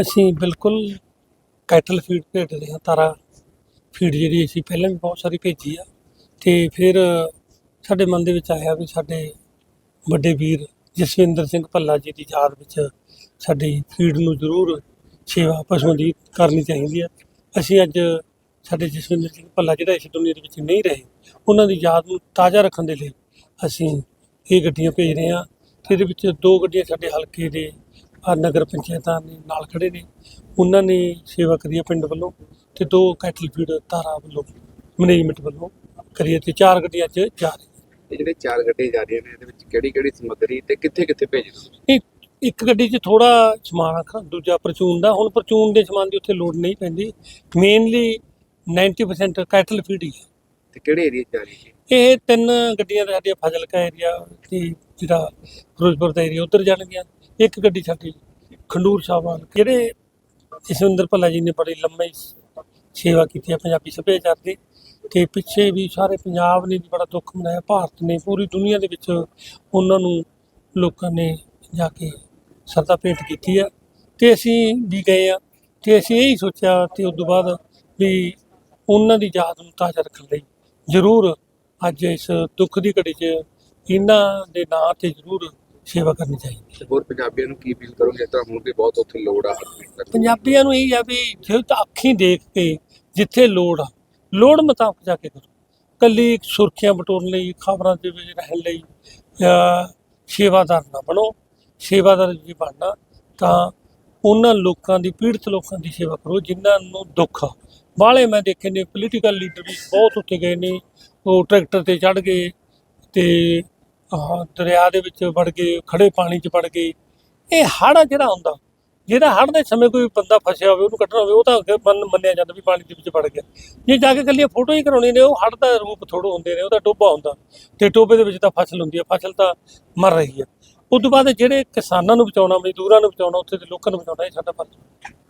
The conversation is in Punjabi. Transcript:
ਅਸੀਂ ਬਿਲਕੁਲ ਕੈਟਲ ਫੀਡ ਭੇਜਦੇ ਹਾਂ, ਤਾਰਾ ਫੀਡ ਜਿਹੜੀ ਅਸੀਂ ਪਹਿਲਾਂ ਵੀ ਬਹੁਤ ਸਾਰੀ ਭੇਜੀ ਆ। ਤੇ ਫਿਰ ਸਾਡੇ ਮਨ ਦੇ ਵਿੱਚ ਆਇਆ ਵੀ ਸਾਡੇ ਵੱਡੇ ਵੀਰ ਜਸਵਿੰਦਰ ਸਿੰਘ ਭੱਲਾ ਜੀ ਦੀ ਯਾਦ ਵਿੱਚ ਸਾਡੀ ਫੀਡ ਨੂੰ ਜ਼ਰੂਰ ਸੇਵਾ ਪਸ਼ੂਆਂ ਦੀ ਕਰਨੀ ਚਾਹੀਦੀ ਹੈ ਅਸੀਂ ਅੱਜ ਸਾਡੇ ਜਸਵਿੰਦਰ ਸਿੰਘ ਭੱਲਾ ਜਿਹੜਾ ਇਸ ਦੁਨੀਆ ਦੇ ਵਿੱਚ ਨਹੀਂ ਰਹੇ, ਉਹਨਾਂ ਦੀ ਯਾਦ ਨੂੰ ਤਾਜ਼ਾ ਰੱਖਣ ਦੇ ਲਈ ਅਸੀਂ ਇਹ ਗੱਡੀਆਂ ਭੇਜ ਰਹੇ ਹਾਂ। ਤੇ ਇਹਦੇ ਵਿੱਚ ਦੋ ਗੱਡੀਆਂ ਸਾਡੇ ਹਲਕੇ ਦੇ ਆਹ ਨਗਰ ਪੰਚਾਇਤਾਂ ਨੇ ਨਾਲ ਖੜੇ ਨੇ। ਉਹਨਾਂ ਨੇ ਸੇਵਾ ਕਰੀ ਹੈ ਪਿੰਡ ਵੱਲੋਂ ਤੇ ਦੋ ਕੈਟਲ ਫੀਡ ਤਾਰਾ ਵੱਲੋਂ ਮੈਨੇਜਮੈਂਟ ਵੱਲੋਂ ਕਰੀ ਹੈ ਤੇ ਚਾਰ ਗੱਡੀਆਂ ਅੱਜ ਜਾ ਰਹੀਆਂ। ਇਹ ਜਿਹੜੇ ਚਾਰ ਗੱਡੀਆਂ ਜਾ ਰਹੀਆਂ ਨੇ ਇਹਦੇ ਵਿੱਚ ਕਿਹੜੀ ਕਿਹੜੀ ਸਮੱਗਰੀ ਤੇ ਕਿੱਥੇ ਕਿੱਥੇ ਭੇਜੀ ਤੁਸੀਂ? ਇੱਕ ਇੱਕ ਗੱਡੀ 'ਚ ਥੋੜਾ ਸਮਾਨ ਰੱਖਾਂ ਦੂਜਾ ਪਰਚੂਨ ਦਾ। ਹੁਣ ਪਰਚੂਨ ਦੇ ਸਮਾਨ ਦੀ ਉੱਥੇ ਲੋਡ ਨਹੀਂ ਪੈਂਦੀ। ਮੇਨਲੀ 90% ਕੈਟਲ ਫੀਡ ਹੀ ਹੈ। ਤੇ ਕਿਹੜੇ ਏਰੀਆ ਜਾ ਰਹੀ ਹੈ ਇਹ ਤਿੰਨ ਗੱਡੀਆਂ ਤਾਂ ਸਾਡੀਆਂ ਫਾਜ਼ਿਲਕਾ ਏਰੀਆ ਤੇ ਜਿਹੜਾ ਫਿਰੋਜ਼ਪੁਰ ਦਾ ਏਰੀਆ ਉੱਧਰ ਜਾਣਗੀਆਂ। ਇੱਕ ਗੱਡੀ ਸਾਡੀ ਖੰਡੂਰ ਸਾਹਿਬ ਵੱਲ। ਜਿਹੜੇ ਜਸਵਿੰਦਰ ਭੱਲਾ ਜੀ ਨੇ ਬੜੀ ਲੰਮੀ ਸੇਵਾ ਕੀਤੀ ਹੈ ਪੰਜਾਬੀ ਸੱਭਿਆਚਾਰ ਦੀ ਤੇ ਪਿੱਛੇ ਵੀ ਸਾਰੇ ਪੰਜਾਬ ਨੇ ਵੀ ਬੜਾ ਦੁੱਖ ਮਨਾਇਆ, ਭਾਰਤ ਨੇ ਪੂਰੀ ਦੁਨੀਆ ਦੇ ਵਿੱਚ ਉਹਨਾਂ ਨੂੰ ਲੋਕਾਂ ਨੇ ਜਾ ਕੇ ਸਰਦਾ ਭੇਟ ਕੀਤੀ ਆ ਤੇ ਅਸੀਂ ਵੀ ਗਏ ਆ ਤੇ ਅਸੀਂ ਇਹ ਹੀ ਸੋਚਿਆ ਤੇ ਉਸ ਤੋਂ ਬਾਅਦ ਵੀ ਉਹਨਾਂ ਦੀ ਯਾਦ ਨੂੰ ਤਾਜ਼ਾ ਰੱਖਣ ਲਈ ਜ਼ਰੂਰ ਅੱਜ ਇਸ ਦੁੱਖ ਦੀ ਘੜੀ 'ਚ ਇਹਨਾਂ ਦੇ ਨਾਂ ਤੇ ਜ਼ਰੂਰ ਸੇਵਾ ਕਰਨੀ ਚਾਹੀਦੀ ਤੇ ਹੋਰ ਪੰਜਾਬੀਆਂ ਨੂੰ ਕੀ ਅਪੀਲ ਕਰੋਗੇ? ਤਾਂ ਹੁਣ ਵੀ ਬਹੁਤ ਉੱਥੇ ਲੋੜ ਆ ਪੰਜਾਬੀਆਂ ਨੂੰ ਇਹ ਆ ਵੀ ਜੇ ਤਾਂ ਅੱਖੀਂ ਦੇਖ ਕੇ ਜਿੱਥੇ ਲੋੜ ਆ ਲੋੜ ਮੁਤਾਬਕ ਜਾ ਕੇ ਕਰੋ। ਕੱਲੀ ਸੁਰਖੀਆਂ ਬਟੋਰਨ ਲਈ ਖਬਰਾਂ ਦੇ ਵਿੱਚ ਰਹਿਣ ਲਈ ਸੇਵਾਦਾਰ ਨਾ ਬਣੋ। ਸੇਵਾਦਾਰ ਜੀ ਬਣਨਾ ਤਾਂ ਉਹਨਾਂ ਲੋਕਾਂ ਦੀ ਪੀੜਤ ਲੋਕਾਂ ਦੀ ਸੇਵਾ ਕਰੋ ਜਿਨ੍ਹਾਂ ਨੂੰ ਦੁੱਖ ਆ। ਬਾਹਲੇ ਮੈਂ ਦੇਖੇ ਨੇ ਪੋਲੀਟੀਕਲ ਲੀਡਰ ਵੀ ਬਹੁਤ ਉੱਥੇ ਗਏ ਨੇ, ਉਹ ਟਰੈਕਟਰ ਤੇ ਚੜ ਗਏ ਤੇ ਆਹ ਦਰਿਆ ਦੇ ਵਿੱਚ ਵੜ ਗਏ ਖੜੇ ਪਾਣੀ 'ਚ ਵੜ ਗਏ। ਇਹ ਹੜ੍ਹ ਜਿਹੜਾ ਹੁੰਦਾ ਜਿਹੜਾ ਹੜ੍ਹ ਦੇ ਸਮੇਂ ਕੋਈ ਬੰਦਾ ਫਸਿਆ ਹੋਵੇ, ਉਹਨੂੰ ਕੱਢਣਾ ਹੋਵੇ, ਉਹ ਤਾਂ ਅੱਗੇ ਮੰਨ ਮੰਨਿਆ ਜਾਂਦਾ ਵੀ ਪਾਣੀ ਦੇ ਵਿੱਚ ਵੜ ਗਿਆ। ਜੇ ਜਾ ਕੇ ਕੱਲੀਆਂ ਫੋਟੋ ਹੀ ਕਰਾਉਣੀ ਨੇ, ਉਹ ਹੜ੍ਹ ਦਾ ਰੂਪ ਥੋੜੋ ਹੁੰਦੇ ਨੇ, ਉਹਦਾ ਟੋਭਾ ਹੁੰਦਾ ਤੇ ਟੋਭੇ ਦੇ ਵਿੱਚ ਤਾਂ ਫਸਲ ਹੁੰਦੀ ਹੈ ਫਸਲ ਤਾਂ ਮਰ ਰਹੀ ਹੈ ਉਸ ਤੋਂ ਬਾਅਦ ਜਿਹੜੇ ਕਿਸਾਨਾਂ ਨੂੰ ਬਚਾਉਣਾ, ਮਜ਼ਦੂਰਾਂ ਨੂੰ ਬਚਾਉਣਾ, ਉੱਥੇ ਦੇ ਲੋਕਾਂ ਨੂੰ ਬਚਾਉਣਾ, ਇਹ ਸਾਡਾ ਫਰਜ਼। ਹੈ